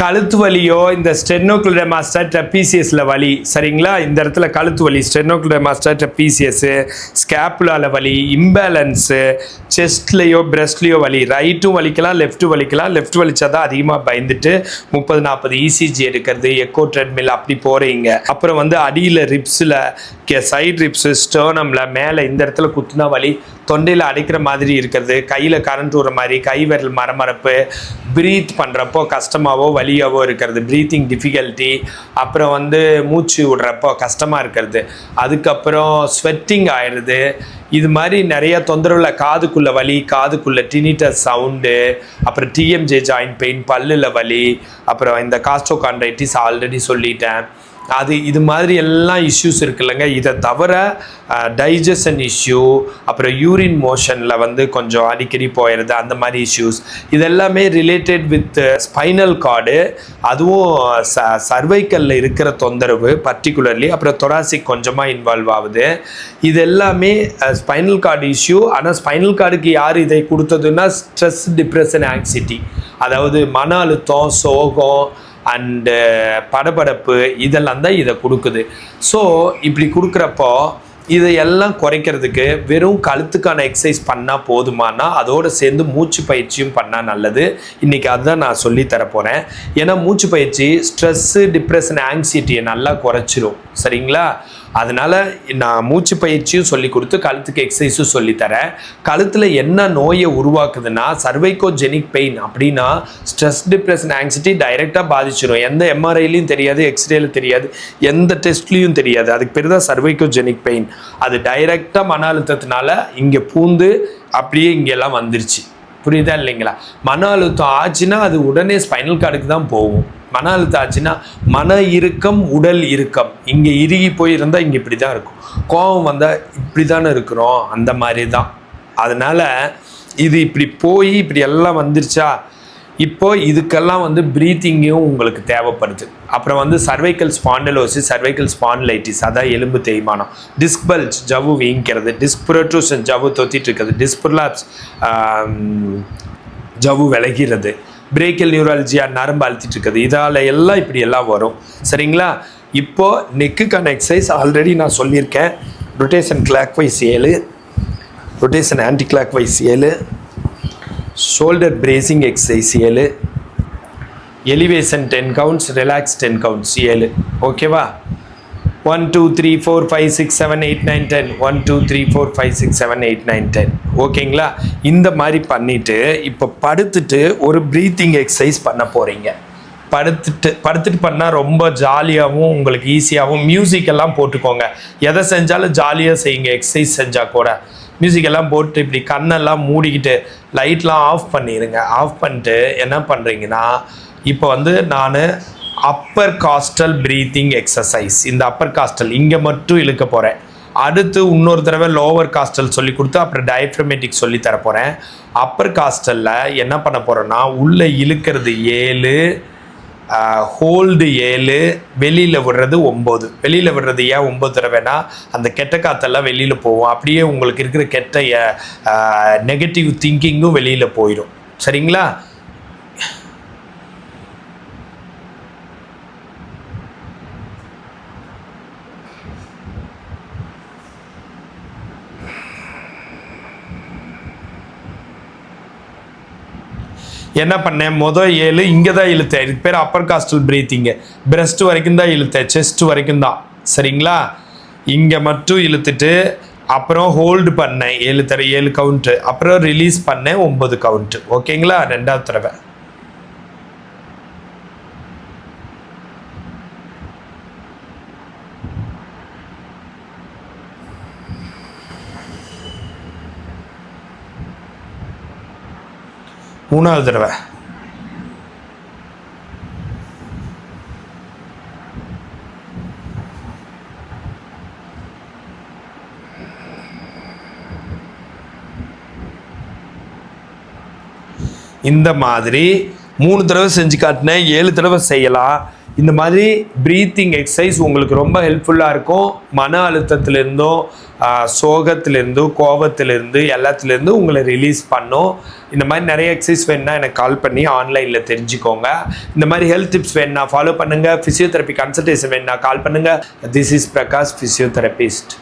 கழுத்து வலியோ இந்த ஸ்டெனோகுலர் மாஸ்டர் வலி. சரிங்களா? இந்த இடத்துல கழுத்து வலி ஸ்டெனோகுலர் மாஸ்டர் ட்ரெப்பீசியஸு ஸ்கேப்புலால வலி இம்பேலன்ஸு செஸ்ட்லேயோ பிரஸ்ட்லேயோ வலி. ரைட்டும் வலிக்கலாம் லெஃப்ட்டும் வலிக்கலாம். லெஃப்ட் வலிச்சா தான் அதிகமாக பயந்துட்டு முப்பது நாற்பது இசிஜி எடுக்கிறது எக்கோ ட்ரெட்மில் அப்படி போகிறீங்க அப்புறம் வந்து அடியில் ரிப்ஸில் சைடு ரிப்ஸு ஸ்டர்னமில் மேலே இந்த இடத்துல குத்துனா வலி. தொண்டையில் அடைக்கிற மாதிரி இருக்கிறது. கையில் கரண்ட் விடுற மாதிரி கை விரல் மரமரப்பு ப்ரீத் பண்ணுறப்போ கஷ்டமாவோ வலி வலியாவோ இருக்கிறது ப்ரீத்திங் டிஃபிகல்ட்டி அப்புறம் வந்து மூச்சு விடுறப்போ கஷ்டமாக இருக்கிறது அதுக்கப்புறம் ஸ்வெட்டிங் ஆயிடுது. இது மாதிரி நிறைய தொந்தரவுல காதுக்குள்ள வலி காதுக்குள்ள டினிட்டர் சவுண்டு அப்புறம் டிஎம்ஜே ஜாயின் பெயின் பல்லில் வலி அப்புறம் இந்த காஸ்டோகான்டைட்டிஸ் ஆல்ரெடி சொல்லிட்டேன். அது இது மாதிரி எல்லாம் இஷ்யூஸ் இருக்குல்லங்க. இதை தவிர டைஜஷன் இஷ்யூ அப்புறம் யூரின் மோஷனில் வந்து கொஞ்சம் அடிக்கடி போயிடுது அந்த மாதிரி இஷ்யூஸ் இதெல்லாமே ரிலேட்டட் வித் ஸ்பைனல் கார்டு அதுவும் ச சர்வைக்கல்ல இருக்கிற தொந்தரவு பர்டிகுலர்லி அப்புறம் தொராசிக் கொஞ்சமாக இன்வால்வ் ஆகுது. இது எல்லாமே ஸ்பைனல் கார்டு இஷ்யூ ஆனால் ஸ்பைனல் கார்டுக்கு யார் இதை கொடுத்ததுன்னா ஸ்ட்ரெஸ் டிப்ரெஷன் ஆங்ஸிட்டி அதாவது மன அழுத்தம் சோகம் அண்டு uh, படபடப்பு இதெல்லாம் தான் இதை கொடுக்குது. ஸோ இப்படி கொடுக்குறப்போ இதையெல்லாம் குறைக்கிறதுக்கு வெறும் கழுத்துக்கான எக்ஸசைஸ் பண்ணால் போதுமானா அதோடு சேர்ந்து மூச்சு பயிற்சியும் பண்ணால் நல்லது. இன்றைக்கி அதுதான் நான் சொல்லித்தர போகிறேன் ஏன்னா மூச்சு பயிற்சி ஸ்ட்ரெஸ்ஸு டிப்ரெஷன் ஆங்ஸைட்டியை நல்லா குறைச்சிரும். சரிங்களா? அதனால் நான் மூச்சு பயிற்சியும் சொல்லி கொடுத்து கழுத்துக்கு எக்ஸசைஸும் சொல்லித்தரேன் கழுத்தில் என்ன நோயை உருவாக்குதுன்னா சர்வைக்கோஜெனிக் பெயின் அப்படின்னா ஸ்ட்ரெஸ் டிப்ரெஷன் ஆங்ஸைட்டி டைரெக்டாக பாதிச்சிடும் எந்த எம்ஆர்ஐலையும் தெரியாது எக்ஸ்ரேல தெரியாது எந்த டெஸ்ட்லேயும் தெரியாது. அதுக்கு பேர் தான் சர்வைக்கோஜெனிக் பெயின் அது டைரெக்டாக மன அழுத்தத்தினால இங்கே பூந்து அப்படியே இங்கெல்லாம் வந்துருச்சு. புரியுதா இல்லைங்களா? மன அழுத்தம் ஆச்சுன்னா அது உடனே ஸ்பைனல் கார்டுக்கு தான் போகும். மன அழுத்தம் ஆச்சுன்னா மன இறுக்கம் உடல் இறுக்கம். இங்கே இறுகி போயிருந்தால் இங்கே இப்படி தான் இருக்கும். கோபம் வந்தால் இப்படி தானே இருக்கிறோம். அந்த மாதிரி தான் அதனால் இது இப்படி போய் இப்படி எல்லாம் வந்துருச்சா? இப்போ இதுக்கெல்லாம் வந்து ப்ரீத்திங்கும் உங்களுக்கு தேவைப்படுது. அப்புறம் வந்து சர்வைக்கல் ஸ்பாண்டலோசிஸ் சர்வைக்கல் ஸ்பாண்டலைட்டிஸ் அதான் எலும்பு தேய்மானம். டிஸ்க் பல்ஜ் ஜவ்வு வீங்கிக்கிறது டிஸ்க் புரோட்ரூஷன் ஜவ்வு தொத்திட்டு இருக்குது. டிஸ்புலாப்ஸ் ஜவ்வு விலகிறது பிரேக்கல் நியூராலஜியா நரம்பு அழுத்திட்டு இருக்குது. இதால் எல்லாம் இப்படி எல்லாம் வரும். சரிங்களா? இப்போ நெக்குக்கான எக்ஸசைஸ் ஆல்ரெடி நான் சொல்லியிருக்கேன். ரொட்டேஷன் கிளாக் வைஸ் ஏழு. ரொட்டேஷன் ஆன்டி கிளாக் வைஸ் ஏழு. ஷோல்டர் பிரேசிங் எக்ஸசைஸ் ஏழு. Elevation ten counts relax ten counts ஏழு. ஓகேவா one two three four five six seven eight nine ten one two three four five six seven eight nine ten ஓகேங்களா இந்த மாதிரி பண்ணிவிட்டு இப்போ படுத்துட்டு ஒரு ப்ரீத்திங் எக்ஸசைஸ் பண்ண போகிறீங்க படுத்துட்டு படுத்துட்டு பண்ணால் ரொம்ப ஜாலியாகவும் உங்களுக்கு ஈஸியாகவும் மியூசிக் எல்லாம் போட்டுக்கோங்க. எதை செஞ்சாலும் ஜாலியாக செய்யுங்க எக்ஸசைஸ் செஞ்சால் கூட. மியூசிக் எல்லாம் போட்டு இப்படி கண்ணெல்லாம் மூடிக்கிட்டு லைட்லாம் ஆஃப் பண்ணிடுங்க ஆஃப் பண்ணிட்டு என்ன பண்ணுறீங்கன்னா இப்போ வந்து நான் அப்பர் காஸ்டல் ப்ரீத்திங் எக்ஸசைஸ் இந்த அப்பர் காஸ்டல் இங்கே மட்டும் இழுக்க போகிறேன் அடுத்து இன்னொரு தடவை லோவர் காஸ்டல் சொல்லி கொடுத்து அப்புறம் டயப்ரமேட்டிக் சொல்லி தரப்போகிறேன் அப்பர் காஸ்டலில் என்ன பண்ண போகிறேன்னா உள்ளே இழுக்கிறது ஏழு ஹோல்டு ஏழு வெளியில் விடுறது ஒம்பது. வெளியில் விடுறது ஏன் ஒம்பது தடவைனா அந்த கெட்ட காற்றெல்லாம் வெளியில் போகும். அப்படியே உங்களுக்கு இருக்கிற கெட்ட நெகட்டிவ் திங்கிங்கும் வெளியில் போயிடும். சரிங்களா? என்ன பண்ணேன் மொதல் ஏழு இங்கே தான் இழுத்தேன். இதுக்கு பேர் அப்பர் காஸ்டல் பிரீத்திங்கு பிரஸ்ட் வரைக்கும் தான் இழுத்தேன். செஸ்ட் வரைக்கும் தான். சரிங்களா? இங்கே மட்டும் இழுத்துட்டு அப்புறம் ஹோல்டு பண்ணேன். ஏழு தர ஏழு கவுண்ட்டு அப்புறம் ரிலீஸ் பண்ணேன். ஒம்பது கவுண்ட்டு ஓகேங்களா ரெண்டாவது தடவை. மூணாவது தடவை. இந்த மாதிரி மூணு தடவை செஞ்சு காட்டினேன் ஏழு தடவை செய்யலாம். இந்த மாதிரி ப்ரீத்திங் எக்ஸசைஸ் உங்களுக்கு ரொம்ப ஹெல்ப்ஃபுல்லாக இருக்கும். மன அழுத்தத்துலேருந்தும் சோகத்துலேருந்தும் கோபத்திலேருந்து எல்லாத்துலேருந்து உங்களை ரிலீஸ் பண்ணும். இந்த மாதிரி நிறைய எக்ஸசைஸ் வேணுன்னா எனக்கு கால் பண்ணி ஆன்லைனில் தெரிஞ்சுக்கோங்க. இந்த மாதிரி ஹெல்த் டிப்ஸ் வேணுன்னா ஃபாலோ பண்ணுங்கள் ஃபிசியோதெரப்பி கன்சல்டேஷன் வேணுன்னா கால் பண்ணுங்கள் திஸ் இஸ் பிரகாஷ் ஃபிசியோதெரபிஸ்ட்